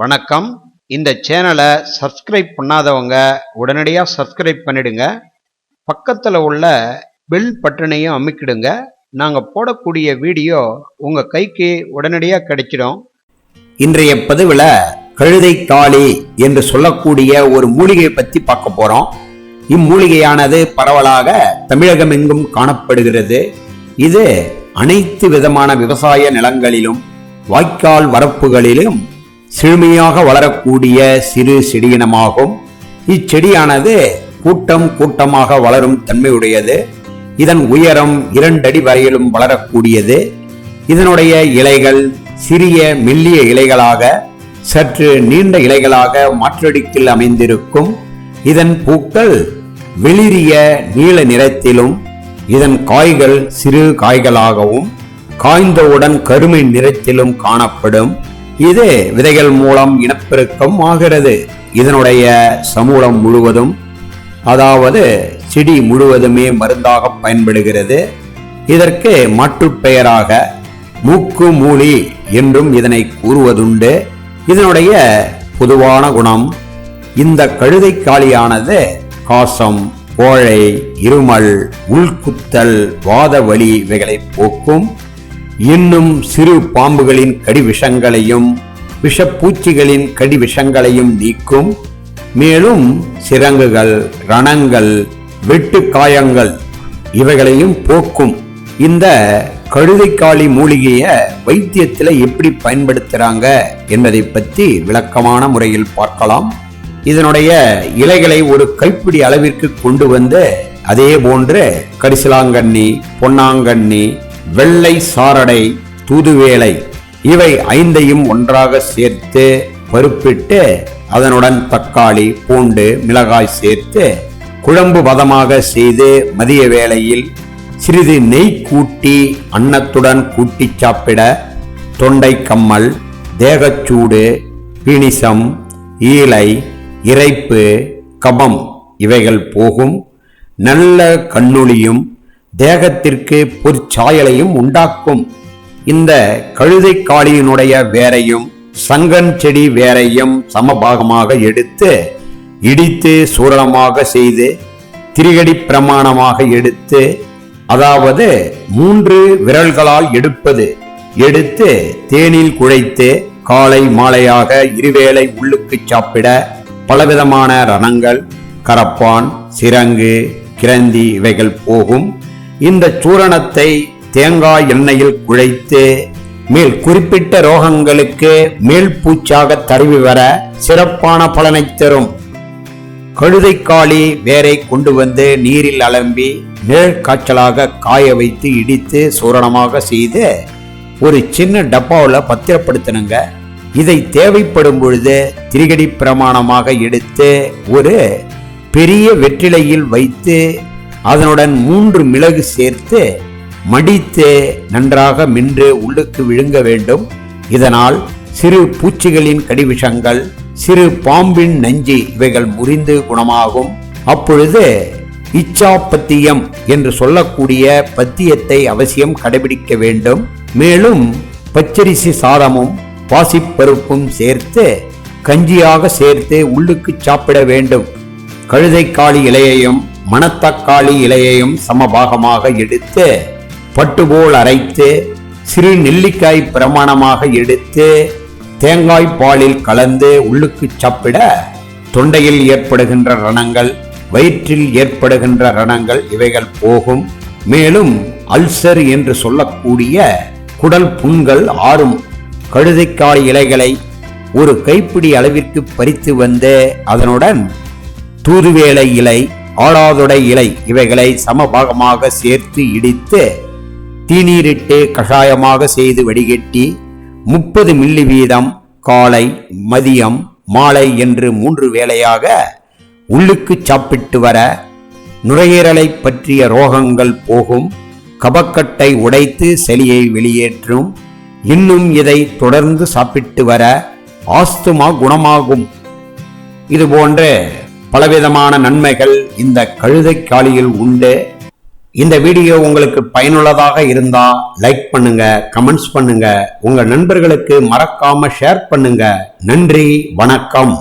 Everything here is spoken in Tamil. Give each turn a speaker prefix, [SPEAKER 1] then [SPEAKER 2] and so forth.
[SPEAKER 1] வணக்கம். இந்த சேனலை சப்ஸ்கிரைப் பண்ணாதவங்க உடனடியாக சப்ஸ்கிரைப் பண்ணிடுங்க. பக்கத்தில் உள்ள பெல் பட்டனையும் அமைக்கிடுங்க. நாங்கள் போடக்கூடிய வீடியோ உங்கள் கைக்கு உடனடியாக கிடைச்சிடும்.
[SPEAKER 2] இன்றைய பதிவில் கழுதை காளி என்று சொல்லக்கூடிய ஒரு மூலிகையை பற்றி பார்க்க போகிறோம் இம்மூலிகையானது பரவலாக தமிழகம் எங்கும் காணப்படுகிறது. இது அனைத்து விதமான விவசாய நிலங்களிலும் வாய்க்கால் வரப்புகளிலும் செழுமையாக வளரக்கூடிய சிறு செடியினமாகும். இச்செடியானது கூட்டம் கூட்டமாக வளரும் தன்மையுடையது. இதன் உயரம் இரண்டடி வரையிலும் வளரக்கூடியது. இதனுடைய இலைகள் சிறிய மெல்லிய இலைகளாக சற்று நீண்ட இலைகளாக மாற்றடிக்கில் அமைந்திருக்கும். இதன் பூக்கள் வெளிரிய நீல நிறத்திலும் இதன் காய்கள் சிறு காய்களாகவும் காய்ந்தவுடன் கருமை நிறத்திலும் காணப்படும். இது விதைகள் மூலம் இனப்பெருக்கம் ஆகிறது. இதனுடைய சமூலம் முழுவதும் அதாவது செடி முழுவதுமே மருந்தாக பயன்படுகிறது. இதற்கு மாற்று பெயராக மூக்கு மூலி என்றும் இதனை கூறுவதுண்டு. இதனுடைய பொதுவான குணம் இந்த கழுதை காளியானது காசம் கோழை இருமல் உள்குத்தல் வாத வலி இவைகளை போக்கும். இன்னும் சிறு பாம்புகளின் கடிவிஷங்களையும் விஷப்பூச்சிகளின் கடிவிஷங்களையும் நீக்கும். மேலும் சிரங்குகள் ரணங்கள் வெட்டு காயங்கள் இவைகளையும் போக்கும். இந்த கழுதைக்காளி மூலிகைய வைத்தியத்தில் எப்படி பயன்படுத்துறாங்க என்பதை பற்றி விளக்கமான முறையில் பார்க்கலாம். இதனுடைய இலைகளை ஒரு கைப்பிடி அளவிற்கு கொண்டு வந்து அதே போன்று கரிசலாங்கண்ணி பொன்னாங்கண்ணி வெள்ளை சாரடை தூதுவேலை இவை ஐந்தையும் ஒன்றாக சேர்த்து பருப்பிட்டு அதனுடன் தக்காளி பூண்டு மிளகாய் சேர்த்து குழம்பு பதமாக செய்து மதிய வேளையில் சிறிது நெய் கூட்டி அன்னத்துடன் கூட்டி சாப்பிட தொண்டை கம்மல் தேகச்சூடு பிணிசம் ஈலை இறைப்பு கபம் இவைகள் போகும். நல்ல கண்ணொளியும் தேகத்திற்கு பொற்சாயலையும் உண்டாக்கும். இந்த கழுதை காளியினுடைய வேரையும் சங்கன் செடி வேரையும் சமபாகமாக எடுத்து இடித்து சூரணமாக செய்து திரிகடி பிரமாணமாக எடுத்து அதாவது மூன்று விரல்களால் எடுப்பது. எடுத்து தேனில் குழைத்து காலை மாலையாக இருவேளை உள்ளுக்கு சாப்பிட பலவிதமான ரணங்கள் கரப்பான் சிரங்கு கிரந்தி இவைகள் போகும். இந்த சூரணத்தை தேங்காய் எண்ணெயில் குழைத்து மேல் குறிப்பிட்ட ரோகங்களுக்கு மேல் பூச்சாக தருவி வர சிறப்பான பலனை தரும். கழுதைக்காளி வேரை கொண்டு வந்து நீரில் அலம்பி நிழல் காய்ச்சலாக காய வைத்து இடித்து சூரணமாக செய்து ஒரு சின்ன டப்பாவில் பத்திரப்படுத்தணுங்க. இதை தேவைப்படும் பொழுது திரிகடி பிரமாணமாக எடுத்து ஒரு பெரிய வெற்றிலையில் வைத்து அதனுடன் மூன்று மிளகு சேர்த்து மடித்து நன்றாக மின்று உள்ளுக்கு விழுங்க வேண்டும். இதனால் சிறு பூச்சிகளின் கடிவிஷங்கள் சிறு பாம்பின் நஞ்சு இவைகள் முறிந்து குணமாகும். அப்பொழுது இச்சாப்பத்தியம் என்று சொல்லக்கூடிய பத்தியத்தை அவசியம் கடைபிடிக்க வேண்டும். மேலும் பச்சரிசி சாதமும் பாசிப்பருப்பும் சேர்த்து கஞ்சியாக சேர்த்து உள்ளுக்கு சாப்பிட வேண்டும். கழுதைக்காளி இலையையும் மணத்தக்காளி இலையையும் சமபாகமாக எடுத்து பட்டுபோல் அரைத்து சிறு நெல்லிக்காய் பிரமாணமாக எடுத்து தேங்காய் பாலில் கலந்து உள்ளுக்கு சாப்பிட தொண்டையில் ஏற்படுகின்ற ரணங்கள் வயிற்றில் ஏற்படுகின்ற ரணங்கள் இவைகள் போகும். மேலும் அல்சர் என்று சொல்லக்கூடிய குடல் புண்கள் ஆறும் கழுதைக்காய் இலைகளை ஒரு கைப்பிடி அளவிற்கு பறித்து வந்து அதனுடன் தூதுவேலை இலை ஆடாதொடை இலை. இவைகளை சமபாகமாக சேர்த்து இடித்து தீநீரிட்டு கஷாயமாக செய்து வடிகட்டி முப்பது மில்லி வீதம் காலை மதியம் மாலை என்று மூன்று வேளையாக உள்ளுக்கு சாப்பிட்டு வர நுரையீரலை பற்றிய ரோகங்கள் போகும். கபக்கட்டை உடைத்து செலியை வெளியேற்றும். இன்னும் இதை தொடர்ந்து சாப்பிட்டு வர ஆஸ்துமா குணமாகும். இது போன்ற பலவிதமான நன்மைகள் இந்த கழுதைக்காளியில் உண்டு. இந்த வீடியோ உங்களுக்கு பயனுள்ளதாக இருந்தா லைக் பண்ணுங்க கமெண்ட்ஸ் பண்ணுங்க. உங்க நண்பர்களுக்கு மறக்காம ஷேர் பண்ணுங்க. நன்றி வணக்கம்.